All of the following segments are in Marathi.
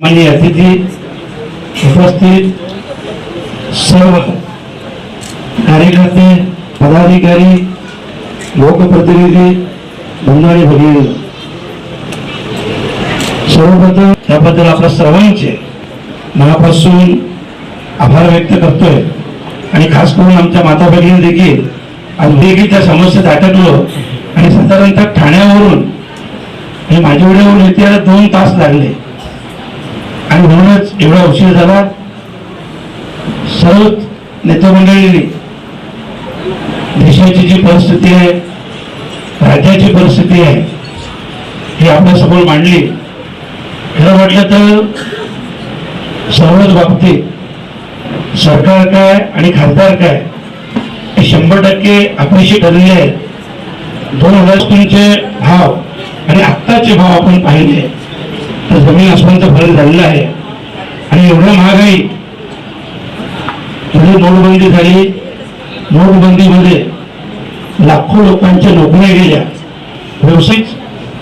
माननीय अतिथी उपस्थित सर्व कार्यकर्ते पदाधिकारी लोकप्रतिनिधी बंधू भगिनी सर्वप्रथम त्याबद्दल आपल्या सर्वांचे मनापासून आभार व्यक्त करतोय. आणि खास करून आमच्या माता भगिनी देखील औद्योगिकच्या समस्येत अटकलो आणि साधारणतः ठाण्यावरून हे माझ्यावड्यावरून येते यायला दोन तास लागले. आणि म्हणूनच एवढा उशीर झाला सर्व नेते देशाची जी परिस्थिती आहे राज्याची परिस्थिती आहे ही आपल्यासमोर मांडली. खरं म्हटलं तर सर्वच बाबतीत सरकार काय आणि खासदार काय हे शंभर टक्के अपयशी ठरलेले आहेत. दोन हजार भाव आणि आत्ताचे भाव आपण पाहिले. तर जमीन आसमानचा फरक झालेला आहे. आणि एवढं महागाई पुढे नोटबंदी झाली. नोटबंदीमध्ये लाखो लोकांच्या नोकऱ्या गेल्या. व्यवसायिक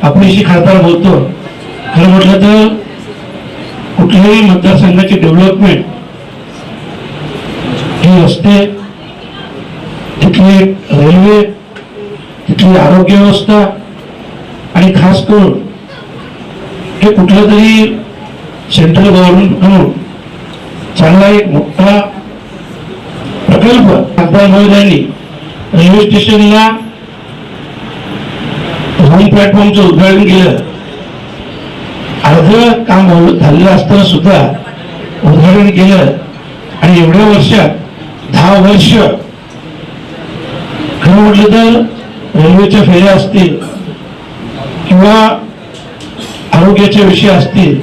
अपयशी खासदार बोलतो. खरं म्हटलं तर कुठल्याही मतदारसंघाची डेव्हलपमेंट ही रस्ते तिथली रेल्वे तिथली आरोग्य व्यवस्था आणि खास करून हे कुठलं तरी सेंट्रल गव्हर्नमेंट म्हणून चांगला एक मोठा प्रकल्प खासदार महोदयांनी रेल्वे स्टेशनला होम प्लॅटफॉर्मचं उद्घाटन केलं. अर्ध काम झालेलं असताना सुद्धा उद्घाटन केलं. आणि एवढ्या वर्षात दहा वर्ष खरं म्हटलं तर रेल्वेच्या फेऱ्या असतील किंवा आरोग्याचे विषय असतील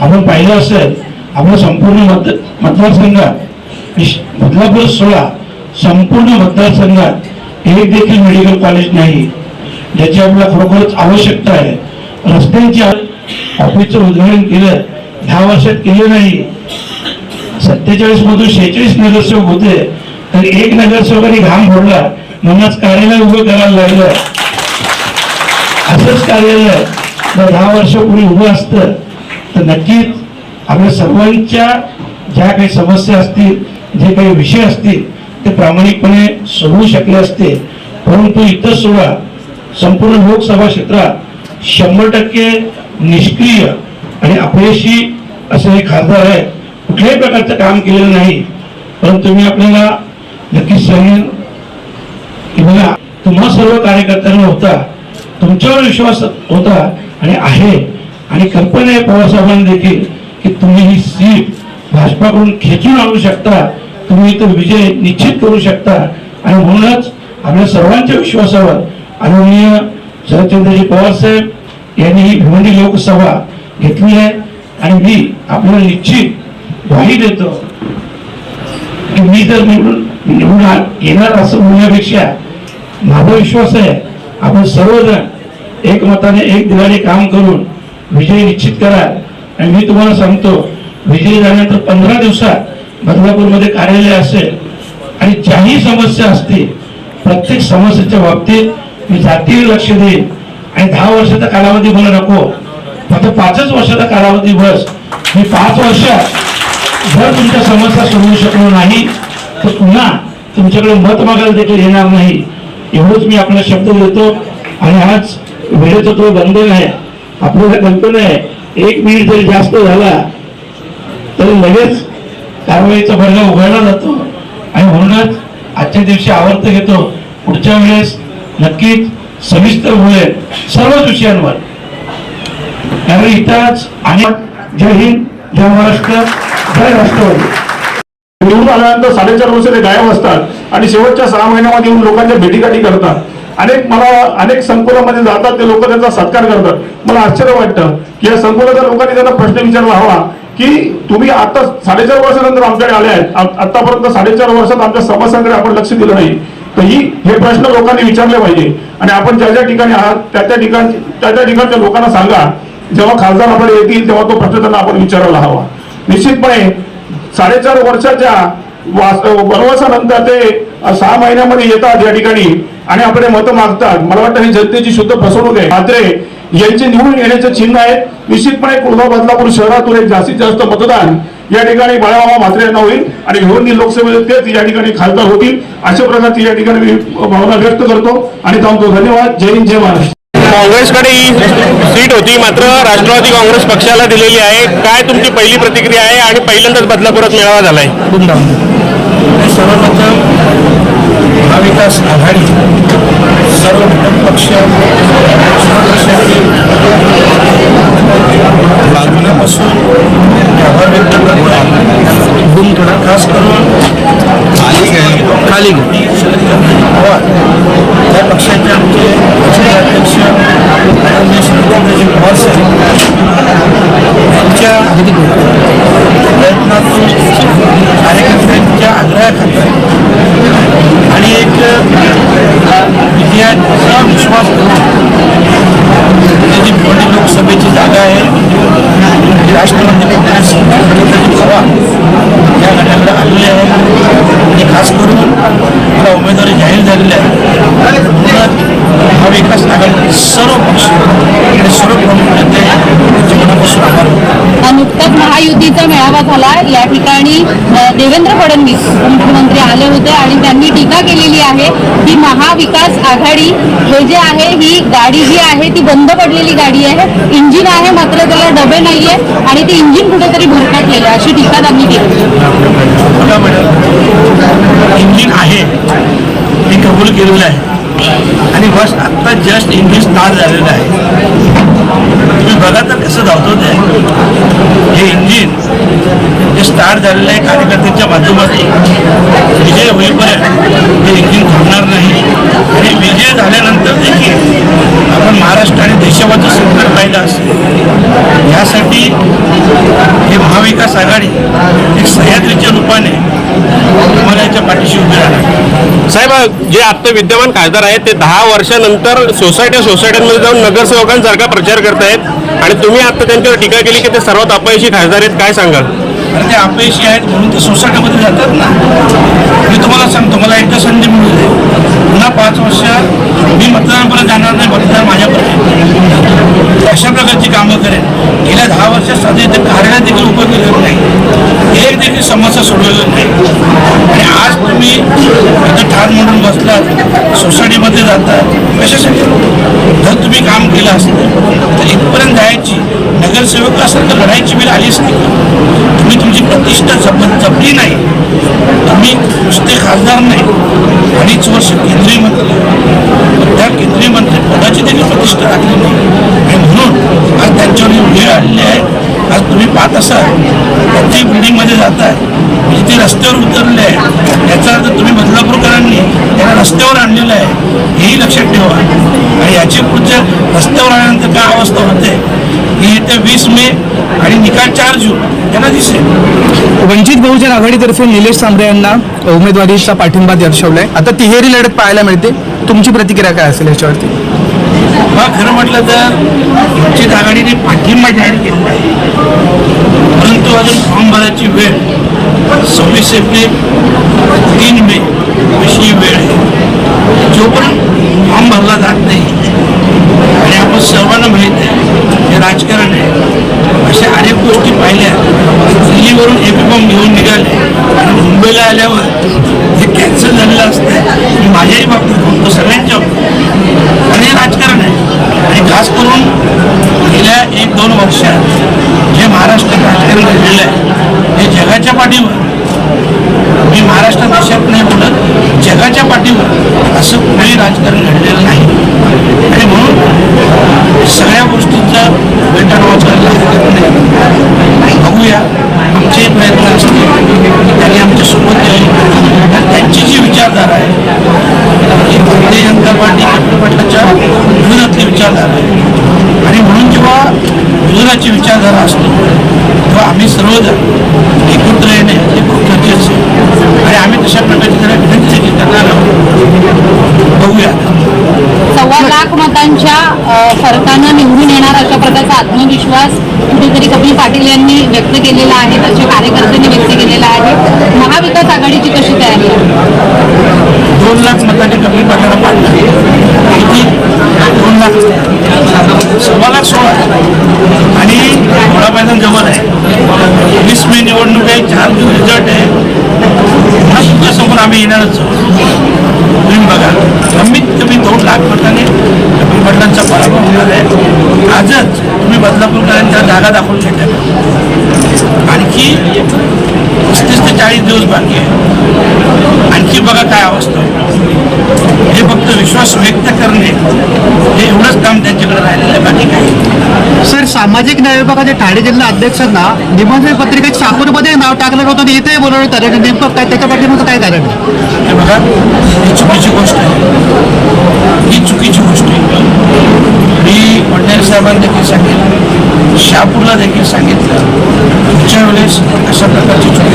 आपण पाहिलं असेल आपल्या संपूर्ण मत मतदारसंघात बदलापूर सोळा संपूर्ण मतदारसंघात एक देखील मेडिकल कॉलेज नाही. ज्याची आपल्याला खरोखरच आवश्यकता आहे. रस्त्यांची ऑफिसचं उद्घाटन केलं दहा वर्षात केलं नाही. सत्तेचाळीस मधून शेहेचाळीस नगरसेवक होते. तर एक नगरसेवकांनी घाम फोडला म्हणूनच कार्यालय उभं करायला लागलं. असंच कार्यालय जर दहा वर्ष कोणी उभं असतं तर नक्कीच आपल्या सर्वांच्या ज्या काही समस्या असतील जे काही विषय असतील ते प्रामाणिकपणे सोडवू शकले असते. परंतु इतर सोडा संपूर्ण लोकसभा क्षेत्रात शंभर टक्के निष्क्रिय आणि अपयशी असे हे खासदार आहे कुठल्याही प्रकारचं काम केलेलं नाही. परंतु मी आपल्याला नक्कीच सांगेन की मला तुम्हा सर्व कार्यकर्त्यांना होता तुमच्यावर विश्वास होता आणि आहे. आणि कल्पना आहे पवारसाहेबांनी देखील की तुम्ही ही सीट भाजपाकडून खेचून आणू शकता. तुम्ही तो विजय निश्चित करू शकता. आणि म्हणूनच आपल्या सर्वांच्या विश्वासावर आदरणीय शरदचंद्रजी पवारसाहेब यांनी ही भिवंडी लोकसभा घेतली आहे. आणि मी आपल्याला निश्चित ग्वाही देतो की मी जर निवडून निवडून येणार असं म्हणण्यापेक्षा माझा विश्वास आहे आपण सर्वजण एकमताने एक दिलाने काम करून विजय निश्चित करा. आणि मी तुम्हाला सांगतो विजय झाल्यानंतर पंधरा दिवसात बदलापूरमध्ये कार्यालय असेल आणि ज्याही समस्या असतील प्रत्येक समस्येच्या बाबतीत मी जातीय लक्ष देईन. आणि दहा वर्षाचा कालावधी मला नको. फक्त पाचच वर्षाचा कालावधी बस. मी पाच वर्षात जर तुमच्या समस्या सोडवू शकलो नाही तर पुन्हा तुमच्याकडे मत मागायला देखील येणार नाही. एवढंच मी आपला शब्द देतो. आणि आज वेळेचा तो बंधन आहे आपल्याला कल्पना आहे एक मिनिट जरी जास्त झाला तरी लगेच कारवाईचा वर्ग उघडला जातो. आणि म्हणूनच आजच्या दिवशी आवर्त घेतो. पुढच्या वेळेस नक्कीच सविस्तर बोलेल सर्वच विषयांवर. कारण इथंच आणि जय हिंद जय महाराष्ट्र जय राष्ट्रवादी. निवडून आल्यानंतर साडेचार वर्ष ते गायब असतात आणि शेवटच्या सहा महिन्यामध्ये येऊन लोकांच्या भेटीगाठी करतात. अनेक मला अनेक संकुलामध्ये जातात ते लोक त्यांचा सत्कार करतात. मला आश्चर्य वाटतं की या संकुलाच्या लोकांनी त्यांना प्रश्न विचारला हवा की तुम्ही आता साडेचार वर्षानंतर आमच्याकडे आले आहेत. आतापर्यंत साडेचार वर्षात आमच्या समस्यांकडे आपण लक्ष दिलं नाही. तर ही हे प्रश्न लोकांनी विचारले पाहिजे. आणि आपण ज्या ज्या ठिकाणी आहात त्या त्या ठिकाण त्या त्या ठिकाणच्या लोकांना सांगा. जेव्हा खासदार आपल्याला येतील तेव्हा तो प्रश्न त्यांना आपण विचारायला हवा. निश्चितपणे साडेचार वर्षाच्या वनवासानंतर ते सहा महिन्यामध्ये येतात या ठिकाणी आणि आपले मतं मागतात. मला वाटतं ही जनतेची शुद्ध फसवणूक आहे. मात्रे यांचे निवडून येण्याचं चिन्ह आहे निश्चितपणे कुर्ला बदलापूर शहरातून एक जास्तीत जास्त मतदान या ठिकाणी बाळाबाबा म्हात्रे यांना होईल आणि भिवंडी लोकसभेत तेच या ठिकाणी खासदार होतील. अशा प्रकारची या ठिकाणी मी भावना व्यक्त करतो. आणि थांबतो. धन्यवाद. जय हिंद जय महाराष्ट्र. काँग्रेसकडे ही सीट होती मात्र राष्ट्रवादी काँग्रेस पक्षाला दिलेली आहे. काय तुमची पहिली प्रतिक्रिया आहे आणि पहिल्यांदाच बदलापुरात मेळावा झालाय? सर्वप्रथम महाविकास आघाडी सर्व घटक पक्ष लागण्यापासून आभार व्यक्त करतो. खास करून मेळावा झाला. या ठिकाणी देवेंद्र फडणवीस मुख्यमंत्री आले होते आणि त्यांनी टीका केलेली आहे की महाविकास आघाडी हे जे आहे ही गाडी जी आहे ती बंद पडलेली गाडी आहे. इंजिन आहे मात्र त्याला डबे नाहीये आणि ते इंजिन कुठेतरी भरकटलेलं आहे. अशी टीका त्यांनी केली. इंजिन आहे हे कबूल केलेलं आहे. आणि बस आत्ता जस्ट इंग्लिश स्टार्ट झालेलं आहे. तुम्ही बघा तर कसं धावतो ते. हे इंजिन जे स्टार्ट झालेलं आहे कार्यकर्त्यांच्या माध्यमातून. विजय होईपर्यंत ते इंजिन थांबणार नाही. आणि विजय झाल्यानंतर देखील आपण महाराष्ट्र आणि देशावरचं सरकार पाहिलं असेल यासाठी हे महाविकास आघाडी एक सह्याद्रीच्या रूपाने तुम्हाला याच्या पाठीशी उभी राहणार साहेब जे आता विद्यमान खासदार आहेत ते दहा वर्षानंतर सोसायट्या सोसायट्यांमध्ये जाऊन नगरसेवकांसारखा प्रचार करतायत. आणि तुम्ही आता त्यांच्यावर टीका केली की ते सर्वात अपयशी खासदार आहेत काय सांगाल? आणि ते अपयशी आहेत म्हणून ते सोसायटीमध्ये जातात ना. मी तुम्हाला सांगतो मला एकदा संधी मिळू दे. पुन्हा पाच वर्ष मी मतदानापर्यंत जाणार नाही मतदार माझ्यापर्यंत अशा प्रकारची कामं करेन. गेल्या दहा वर्षात साधे इथे कार्यालय देखील उभं केलेलं नाही. एक देखील समस्या सोडवलेलं नाही. आणि आज तुम्ही इथं ठार म्हणून बसलात सोसायटीमध्ये जातात कशासाठी? जर तुम्ही काम केलं असतं तर इथपर्यंत जायची नगरसेवकासारखं लढायची वेळ आलीच नाही तुम्ही तुमची प्रतिष्ठा जप जपली नाही. तुम्ही नुसते खासदार नाही. अडीच वर्ष केंद्रीय मंत्री. त्या केंद्रीय मंत्री पदाची त्यांनी प्रतिष्ठा राखली नाही. आणि म्हणून आज त्यांच्यावर वेळ आलेली आहे. आज तुम्ही पाहत असाल प्रत्येक बिल्डिंगमध्ये जात म्हणजे ते रस्त्यावर उतरले आहे याचा अर्थ तुम्ही बदलापूरकरांनी त्यांना रस्त्यावर आणलेलं आहे. हेही लक्षात ठेवा. आणि याची पुढच्या रस्त्यावर आल्यानंतर काय अवस्था होते? ही येत्या वीस मे आणि निकाल चार जून. यांना दिसेल. वंचित बहुजन आघाडीतर्फे निलेश सांबरे यांना उमेदवारीचा पाठिंबा दर्शवलाय. आता तिहेरी लढत पाहायला मिळते. तुमची प्रतिक्रिया काय असेल याच्यावरती? तेव्हा खरं म्हटलं तर वंचित आघाडीने पाठिंबा जाहीर केला आहे. परंतु अजून फॉर्म भरायची वेळ सव्वीस एप्रिल तीन मे अशी वेळ आहे. जोपर्यंत फॉर्म भरला जात नाही आणि आपण सर्वांना माहीत आहे हे राजकारण आहे अशा अनेक गोष्टी पाहिल्या दिल्लीवरून ए फॉर्म घेऊन निघाले आणि मुंबईला आल्यावर हे कॅन्सल झालेलं असतं. माझ्याही बाबतीत बोलतो सगळ्यांच्या बाबतीत आणि हे राजकारण आहे आणि खास करून गेल्या एक दोन वर्षात जे महाराष्ट्र राजकारण घडलेलं आहे हे जगाच्या पाठीवर मी महाराष्ट्र देशात नाही बोलत जगाच्या पाठीवर असं कुठेही राजकारण घडलेलं नाही. आणि म्हणून सगळ्या गोष्टींचा वेटाळवाच करायला हरकत नाही. बघूया आमचे प्रयत्न असतील त्यांनी आमच्यासोबत त्यांची जी विचारधारा आहे भारतीय जनता पार्टी पाटलाच्या विरोधातली विचारधारा आहे आणि म्हणून जेव्हा विरोधाची विचारधारा असते तेव्हा आम्ही सर्वजण एकत्र येणे हे खूप गरजेचं आहे. आणि आम्ही तशा प्रकारची त्याला विनंती करणार आहोत. बघूया. सव्वा लाख मतांच्या फरकानं निवडून येणार अशा प्रकारचा आत्मविश्वास कुठेतरी कपिल पाटील यांनी व्यक्त केलेला आहे त्याच्या कार्यकर्त्यांनी व्यक्त केलेला आहे. महाविकास आघाडीची कशी तयारी आहे? दोन लाख मतांनी कमी पडणारा पाडला किती? दोन लाख. सव्वा लाख सोळा. मैदान जवळ आहे वीस मे निवडणूक आहे चार दिवस रिझल्ट आहे. पुन्हा तुमच्यासमोर आम्ही येणारच तुम्ही बघा कमीत कमी दोन लाख मताने वडिलांचा पराभव होणार आहे. आजच तुम्ही बदलापूरकरांच्या जागा दाखवून घेतल्या. आणखी पस्तीस ते चाळीस दिवस बाकी आहे. आणखी बघा काय अवस्था हे फक्त विश्वास व्यक्त करणे हे एवढंच काम त्यांच्याकडे राहिलेलं आहे बाकी काही सर सामाजिक न्याय विभागाचे ठाणे जिल्हा अध्यक्षांना निबंधन पत्रिकेत शाकूरमध्ये नाव टाकलं होतं आणि इथे बोलवलं कारण नेमकं काय त्याच्या पाठीमध्ये काय कारण आहे? हे बघा ही चुकीची गोष्ट आहे. ही चुकीची गोष्ट आहे. मी पटेल साहेबांना देखील सांगितलं शहापूरला देखील सांगितलं पुढच्या वेळेस अशा प्रकारची चुकी